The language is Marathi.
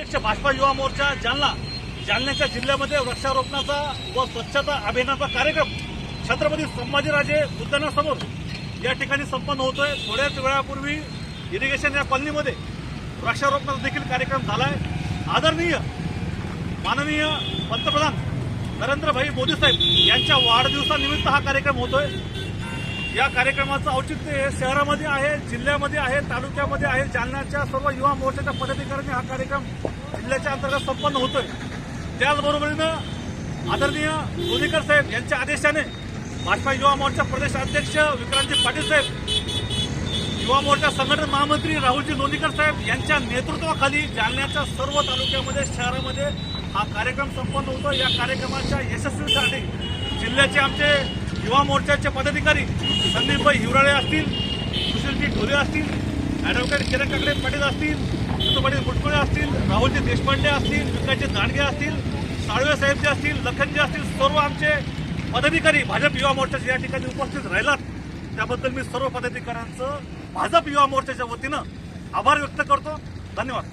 अध्यक्ष भाजपा युवा मोर्चा जालना जालन्याच्या जिल्ह्यामध्ये वृक्षारोपणाचा व स्वच्छता अभियानाचा कार्यक्रम छत्रपती संभाजीराजे उद्यानासमोर या ठिकाणी संपन्न होतोय. थोड्याच वेळापूर्वी इरिगेशन या कॉलनीमध्ये वृक्षारोपणाचा देखील कार्यक्रम झालाय. आदरणीय माननीय पंतप्रधान नरेंद्रभाई मोदी साहेब यांच्या वाढदिवसानिमित्त हा कार्यक्रम होतोय. या कार्यक्रमाचं औचित्य हे शहरामध्ये आहे जिल्ह्यामध्ये आहे तालुक्यामध्ये आहे. जालन्याच्या सर्व युवा मोर्चाच्या पदाधिकाऱ्यांनी हा कार्यक्रम जिल्ह्याच्या अंतर्गत संपन्न होतोय. त्याचबरोबरीनं आदरणीय लोणीकर साहेब यांच्या आदेशाने भाजपा युवा मोर्चा प्रदेश अध्यक्ष विक्रांतजी पाटील साहेब युवा मोर्चा संघटन महामंत्री राहुलजी लोणीकर साहेब यांच्या नेतृत्वाखाली जालन्याच्या सर्व तालुक्यामध्ये शहरामध्ये हा कार्यक्रम संपन्न होतो या कार्यक्रमाच्या यशस्वीसाठी जिल्ह्याचे आमचे युवा मोर्चाचे पदाधिकारी संदीपभाई हिवराळे असतील सुशीलजी ढोले असतील ॲडव्होकेट किरण काकडे पाटील असतील दत्तू पाटील मुटकुळे असतील राहुलजी देशपांडे असतील विकासजी दांडगे असतील साळवे साहेबजी असतील लखनजी असतील सर्व आमचे पदाधिकारी भाजप युवा मोर्चाचे या ठिकाणी उपस्थित राहिलात. त्याबद्दल मी सर्व पदाधिकाऱ्यांचं भाजप युवा मोर्चाच्या वतीनं आभार व्यक्त करतो. धन्यवाद.